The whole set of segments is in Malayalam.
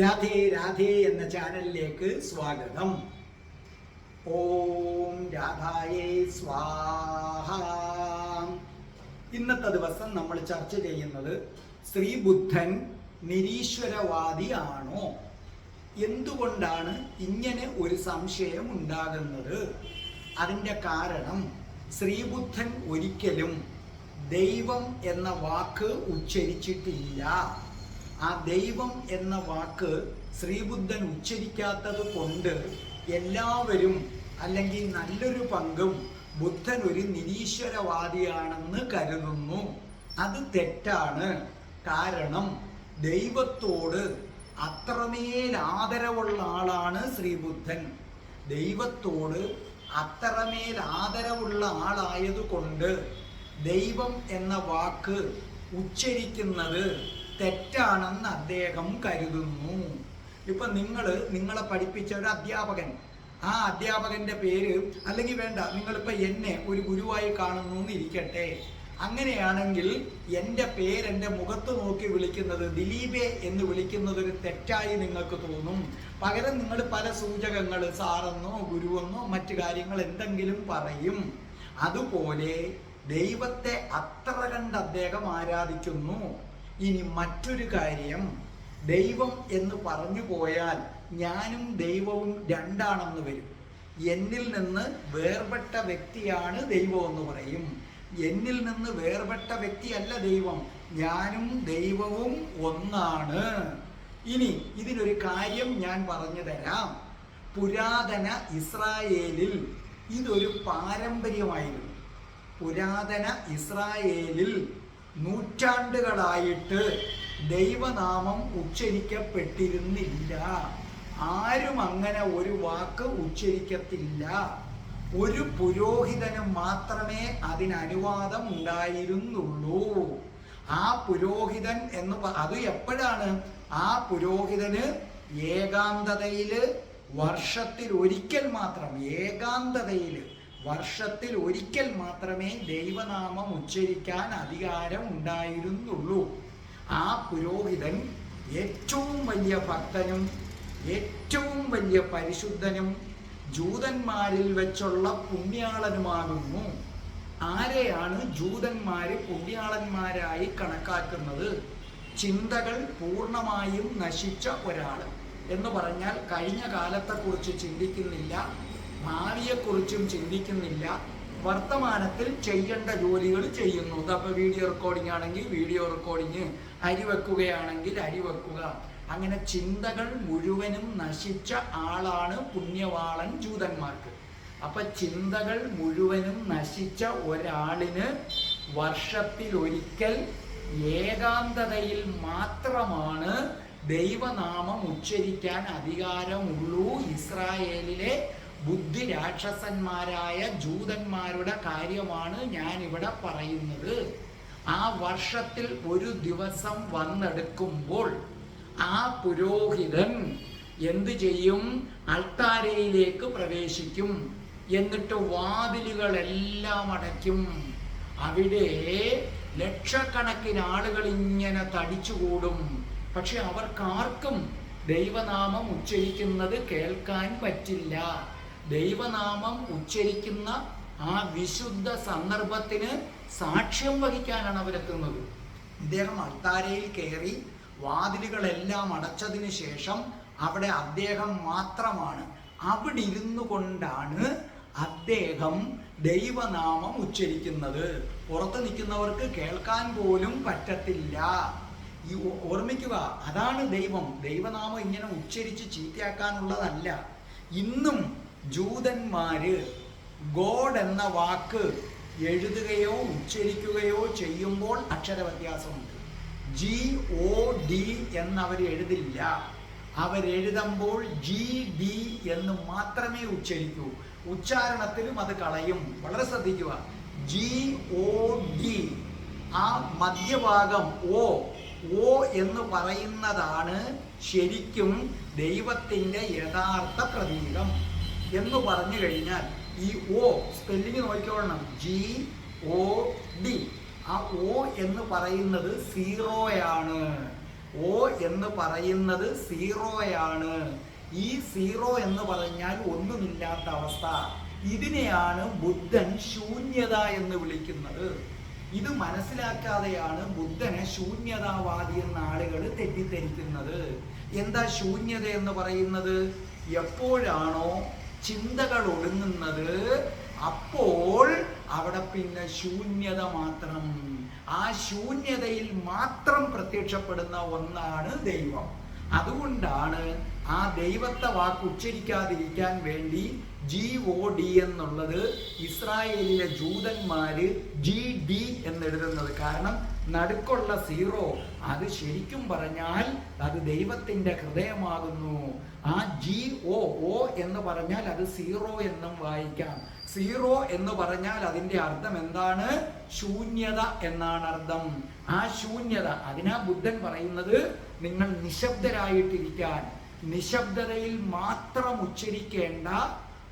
രാധേ രാധേ എന്ന ചാനലിലേക്ക് സ്വാഗതം. ഓം രാധായേ സ്വാഹ. ഇന്നത്തെ ദിവസം നമ്മൾ ചർച്ച ചെയ്യുന്നത് ശ്രീബുദ്ധൻ നിരീശ്വരവാദിയാണോ എന്തുകൊണ്ടാണ് ഇങ്ങനെ ഒരു സംശയം ഉണ്ടാകുന്നത്? അതിന്റെ കാരണം ശ്രീബുദ്ധൻ ഒരിക്കലും ദൈവം എന്ന വാക്ക് ഉച്ചരിച്ചിട്ടില്ല. ആ ദൈവം എന്ന വാക്ക് ശ്രീബുദ്ധൻ ഉച്ചരിക്കാത്തത് കൊണ്ട് എല്ലാവരും അല്ലെങ്കിൽ നല്ലൊരു പങ്കും ബുദ്ധൻ ഒരു നിരീശ്വരവാദിയാണെന്ന് കരുതുന്നു. അത് തെറ്റാണ്. കാരണം ദൈവത്തോട് അത്രമേൽ ആദരവുള്ള ആളാണ് ശ്രീബുദ്ധൻ. ദൈവത്തോട് അത്രമേൽ ആദരവുള്ള ആളായതുകൊണ്ട് ദൈവം എന്ന വാക്ക് ഉച്ചരിക്കുന്നത് തെറ്റാണെന്ന് അദ്ദേഹം കരുതുന്നു. ഇപ്പൊ നിങ്ങൾ നിങ്ങളെ പഠിപ്പിച്ച ഒരു അധ്യാപകൻ. ആ അധ്യാപകന്റെ പേര് അല്ലെങ്കിൽ വേണ്ട നിങ്ങളിപ്പോ എന്നെ ഒരു ഗുരുവായി കാണുന്നു എന്നിരിക്കട്ടെ അങ്ങനെയാണെങ്കിൽ എന്റെ പേര് എന്റെ മുഖത്ത് നോക്കി വിളിക്കുന്നത് ദിലീപേ എന്ന് വിളിക്കുന്നത് ഒരു തെറ്റായി നിങ്ങൾക്ക് തോന്നും. പകരം നിങ്ങൾ പല സൂചകങ്ങൾ സാറെന്നോ ഗുരുവെന്നോ മറ്റു കാര്യങ്ങൾ എന്തെങ്കിലും പറയും. അതുപോലെ ദൈവത്തെ അത്ര കണ്ട് അദ്ദേഹം ആരാധിക്കുന്നു. ഇനി മറ്റൊരു കാര്യം. ദൈവം എന്ന് പറഞ്ഞു പോയാൽ ഞാനും ദൈവവും രണ്ടാണെന്ന് വരും. എന്നിൽ നിന്ന് വേർപെട്ട വ്യക്തിയാണ് ദൈവം എന്ന് പറയും. എന്നിൽ നിന്ന് വേർപെട്ട വ്യക്തിയല്ല ദൈവം. ഞാനും ദൈവവും ഒന്നാണ്. ഇനി ഇതിനൊരു കാര്യം ഞാൻ പറഞ്ഞു തരാം. പുരാതന ഇസ്രായേലിൽ ഇതൊരു പാരമ്പര്യമായിരുന്നു. പുരാതന ഇസ്രായേലിൽ നൂറ്റാണ്ടുകളായിട്ട് ദൈവനാമം ഉച്ചരിക്കപ്പെട്ടിരുന്നില്ല. ആരും അങ്ങനെ ഒരു വാക്ക് ഉച്ചരിക്കത്തില്ല. ഒരു പുരോഹിതന് മാത്രമേ അതിന് അനുവാദം ഉണ്ടായിരുന്നുള്ളൂ ആ പുരോഹിതൻ എന്ന് അത് എപ്പോഴാണ്? ആ പുരോഹിതന് ഏകാന്തതയിൽ വർഷത്തിൽ ഒരിക്കൽ മാത്രം ഏകാന്തതയിൽ വർഷത്തിൽ ഒരിക്കൽ മാത്രമേ ദൈവനാമം ഉച്ചരിക്കാൻ അധികാരം ഉണ്ടായിരുന്നുള്ളൂ. ആ പുരോഹിതൻ ഏറ്റവും വലിയ ഭക്തനും ഏറ്റവും വലിയ പരിശുദ്ധനും ജൂതന്മാരിൽ വെച്ചുള്ള പുണ്യാളനുമാകുന്നു. ആരെയാണ് ജൂതന്മാര് പുണ്യാളന്മാരായി കണക്കാക്കുന്നത്? ചിന്തകൾ പൂർണമായും നശിച്ച ഒരാൾ എന്ന് പറഞ്ഞാൽ കഴിഞ്ഞ കാലത്തെക്കുറിച്ച് ചിന്തിക്കുന്നില്ല. ഭാവിയെക്കുറിച്ചും ചിന്തിക്കുന്നില്ല. വർത്തമാനത്തിൽ ചെയ്യേണ്ട ജോലികൾ ചെയ്യുന്നു. അപ്പോൾ വീഡിയോ റെക്കോർഡിംഗ് ആണെങ്കിൽ വീഡിയോ റെക്കോർഡിങ് അരി വെക്കുകയാണെങ്കിൽ അരി വെക്കുക. അങ്ങനെ ചിന്തകൾ മുഴുവനും നശിച്ച ആളാണ് പുണ്യവാളൻ ജൂതന്മാർക്ക്. അപ്പൊ ചിന്തകൾ മുഴുവനും നശിച്ച ഒരാളിന് വർഷത്തിൽ ഒരിക്കൽ ഏകാന്തതയിൽ മാത്രമാണ് ദൈവനാമം ഉച്ചരിക്കാൻ അധികാരമുള്ളൂ ഇസ്രായേലിലെ ബുദ്ധി രാക്ഷസന്മാരായ ജൂതന്മാരുടെ കാര്യമാണ് ഞാൻ ഇവിടെ പറയുന്നത്. ആ വർഷത്തിൽ ഒരു ദിവസം വന്നെടുക്കുമ്പോൾ ആ പുരോഹിതൻ എന്ത് ചെയ്യും? അൾത്താരയിലേക്ക് പ്രവേശിക്കും. എന്നിട്ട് വാതിലുകളെല്ലാം അടയ്ക്കും. അവിടെ ലക്ഷക്കണക്കിന് ആളുകൾ ഇങ്ങനെ തടിച്ചുകൂടും. പക്ഷെ അവർക്കാർക്കും ദൈവനാമം ഉച്ചരിക്കുന്നത് കേൾക്കാൻ പറ്റില്ല. ദൈവനാമം ഉച്ചരിക്കുന്ന ആ വിശുദ്ധ സന്ദർഭത്തിന് സാക്ഷ്യം വഹിക്കാനാണ് അവരെത്തുന്നത് ഇദ്ദേഹം അൾത്താരയിൽ കയറി വാതിലുകളെല്ലാം അടച്ചതിന് ശേഷം അവിടെ അദ്ദേഹം മാത്രമാണ്. അവിടെ ഇരുന്നു കൊണ്ടാണ് അദ്ദേഹം ദൈവനാമം ഉച്ചരിക്കുന്നത്. പുറത്ത് നിൽക്കുന്നവർക്ക് കേൾക്കാൻ പോലും പറ്റത്തില്ല. ഈ ഓർമ്മിക്കുക അതാണ് ദൈവം. ദൈവനാമം ഇങ്ങനെ ഉച്ചരിച്ച് ചീത്തയാക്കാനുള്ളതല്ല. ഇന്നും ജൂതന്മാര് ഗോഡ് എന്ന വാക്ക് എഴുതുകയോ ഉച്ചരിക്കുകയോ ചെയ്യുമ്പോൾ അക്ഷര വ്യത്യാസമുണ്ട് ജി ഒ ഡി എന്നവർ എഴുതില്ല. അവരെഴുതുമ്പോൾ ജി ഡി എന്ന് മാത്രമേ ഉച്ചരിക്കൂ. ഉച്ചാരണത്തിലും അത് കളയും. വളരെ ശ്രദ്ധിക്കുക. ജി ഒ ഡി ആ മധ്യഭാഗം ഓ ഓ എന്ന് പറയുന്നതാണ് ശരിക്കും ദൈവത്തിന്റെ യഥാർത്ഥ പ്രതീകം. എന്ന് പറഞ്ഞു കഴിഞ്ഞാൽ ഈ ഓ സ്പെല്ലിങ് നോക്കിക്കോളണം. ജി ഒ ഡി ആ ഓ എന്ന് പറയുന്നത് സീറോയാണ് ഓ എന്ന് പറയുന്നത് സീറോയാണ് ഈ സീറോ എന്ന് പറഞ്ഞാൽ ഒന്നുമില്ലാത്ത അവസ്ഥ. ഇതിനെയാണ് ബുദ്ധൻ ശൂന്യത എന്ന് വിളിക്കുന്നത്. ഇത് മനസ്സിലാക്കാതെയാണ് ബുദ്ധനെ ശൂന്യതാവാദി എന്ന ആളുകൾ തെറ്റിദ്ധരിക്കുന്നത്. എന്താ ശൂന്യത എന്ന് പറയുന്നത്? എപ്പോഴാണോ ചിന്തകൾ ഒടുങ്ങുന്നത് അപ്പോൾ അവിടെ പിന്നെ ശൂന്യത മാത്രം. ആ ശൂന്യതയിൽ മാത്രം പ്രത്യക്ഷപ്പെടുന്ന ഒന്നാണ് ദൈവം. അതുകൊണ്ടാണ് ആ ദൈവത്തെ വാക്ക് ഉച്ചരിക്കാതിരിക്കാൻ വേണ്ടി ജി ഒ ഡി എന്നുള്ളത് ഇസ്രായേലിലെ ജൂതന്മാര് ജി ഡി എന്നെഴുതുന്നത്. കാരണം നടുക്കുള്ള സീറോ. അത് ശരിക്കും പറഞ്ഞാൽ അത് ദൈവത്തിന്റെ ഹൃദയമാകുന്നു. ആ ജി ഓ ഓ എന്ന് പറഞ്ഞാൽ അത് സീറോ എന്നും വായിക്കാം. സീറോ എന്ന് പറഞ്ഞാൽ അതിന്റെ അർത്ഥം എന്താണ്? ശൂന്യത എന്നാണ് അർത്ഥം. ആ ശൂന്യത അതിനാ ബുദ്ധൻ പറയുന്നത് നിങ്ങൾ നിശബ്ദരായിട്ടിരിക്കാൻ. നിശബ്ദതയിൽ മാത്രം ഉച്ചരിക്കേണ്ട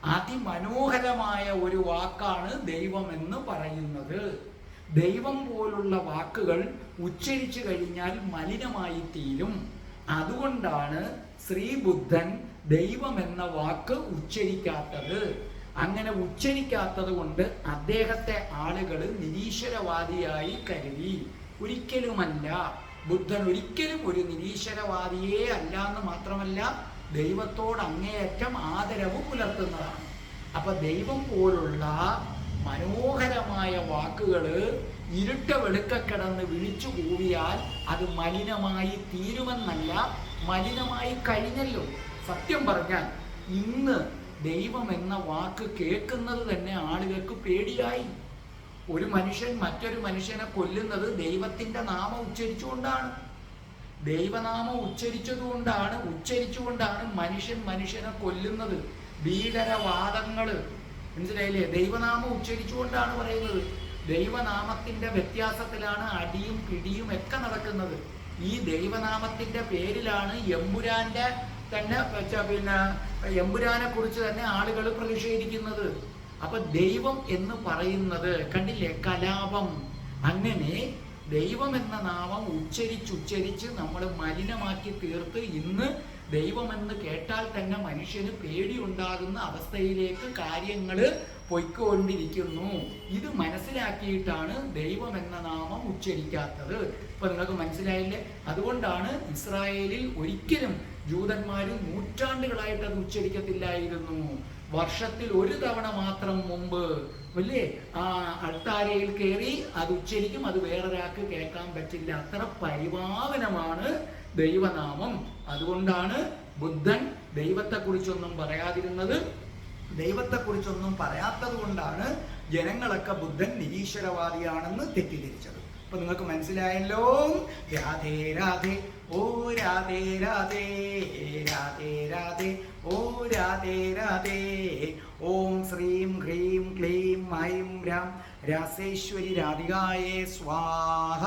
അതിമനോഹരമായ ഒരു വാക്കാണ് ദൈവം എന്ന് പറയുന്നത്. ദൈവം പോലുള്ള വാക്കുകൾ ഉച്ചരിച്ചു കഴിഞ്ഞാൽ മലിനമായി തീരും. അതുകൊണ്ടാണ് ശ്രീബുദ്ധൻ ദൈവം എന്ന വാക്ക് ഉച്ചരിക്കാത്തത്. അങ്ങനെ ഉച്ചരിക്കാത്തത് കൊണ്ട് അദ്ദേഹത്തെ ആളുകൾ നിരീശ്വരവാദിയായി കരുതി. ഒരിക്കലുമല്ല. ബുദ്ധൻ ഒരിക്കലും ഒരു നിരീശ്വരവാദിയേ അല്ല എന്ന് മാത്രമല്ല ദൈവത്തോട് അങ്ങേയറ്റം ആദരവ് പുലർത്തുന്നതാണ്. അപ്പൊ ദൈവം പോലുള്ള മനോഹരമായ വാക്കുകൾ ഇരുട്ട വെളുക്ക കിടന്ന് വിളിച്ചു കൂവിയാൽ അത് മലിനമായി തീരുമെന്നല്ല മലിനമായി കഴിഞ്ഞല്ലോ. സത്യം പറഞ്ഞാൽ ഇന്ന് ദൈവം എന്ന വാക്ക് കേൾക്കുന്നത് തന്നെ ആളുകൾക്ക് പേടിയായി. ഒരു മനുഷ്യൻ മറ്റൊരു മനുഷ്യനെ കൊല്ലുന്നത് ദൈവത്തിന്റെ നാമം ഉച്ചരിച്ചുകൊണ്ടാണ്. ദൈവനാമം ഉച്ചരിച്ചതുകൊണ്ടാണ് ഉച്ചരിച്ചുകൊണ്ടാണ് മനുഷ്യൻ മനുഷ്യനെ കൊല്ലുന്നത്. ഭീകരവാദങ്ങൾ മനസ്സിലായില്ലേ? ദൈവനാമം ഉച്ചരിച്ചുകൊണ്ടാണ് പറയുന്നത്. ദൈവനാമത്തിന്റെ വ്യത്യാസത്തിലാണ് അടിയും പിടിയും ഒക്കെ നടക്കുന്നത്. ഈ ദൈവനാമത്തിന്റെ പേരിലാണ് എമ്പുരാന്റെ തന്നെ പിന്നെ എമ്പുരാനെ കുറിച്ച് തന്നെ ആളുകൾ പ്രതിഷേധിക്കുന്നത്. അപ്പൊ ദൈവം എന്ന് പറയുന്നത് കണ്ടില്ലേ? കലാപം. അങ്ങനെ ദൈവം എന്ന നാമം ഉച്ചരിച്ചുച്ചരിച്ച് നമ്മൾ മലിനമാക്കി തീർത്ത് ഇന്ന് ദൈവമെന്ന് കേട്ടാൽ തന്നെ മനുഷ്യന് പേടി ഉണ്ടാകുന്ന അവസ്ഥയിലേക്ക് കാര്യങ്ങൾ പൊയ്ക്കൊണ്ടിരിക്കുന്നു. ഇത് മനസ്സിലാക്കിയിട്ടാണ് ദൈവം എന്ന നാമം ഉച്ചരിക്കാത്തത്. ഇപ്പൊ നിങ്ങൾക്ക് മനസ്സിലായില്ലേ? അതുകൊണ്ടാണ് ഇസ്രായേലിൽ ഒരിക്കലും ജൂതന്മാർ നൂറ്റാണ്ടുകളായിട്ട് അത് ഉച്ചരിക്കത്തില്ലായിരുന്നു. വർഷത്തിൽ ഒരു തവണ മാത്രം മുമ്പ്. അല്ലേ? ആ അൾത്താരയിൽ കയറി അത് ഉച്ചരിക്കും. അത് വേറൊരാൾക്ക് കേൾക്കാൻ പറ്റില്ല. അത്ര പരിപാവനമാണ് ദൈവനാമം. അതുകൊണ്ടാണ് ബുദ്ധൻ ദൈവത്തെക്കുറിച്ചൊന്നും പറയാതിരുന്നത്. ദൈവത്തെക്കുറിച്ചൊന്നും പറയാത്തത് കൊണ്ടാണ് ജനങ്ങളൊക്കെ ബുദ്ധൻ നിരീശ്വരവാദിയാണെന്ന് തെറ്റിദ്ധരിച്ചത്. അപ്പൊ നിങ്ങൾക്ക് മനസ്സിലായല്ലോ? രാധേ രാധേ ഓ രാധേ രാധേ രാധേ രാധേ ഓ രാധേ രാധേ ഓം ശ്രീം ഹ്രീം ക്ലീം ഐം രാം രാസേശ്വരി രാധികായേ സ്വാഹ.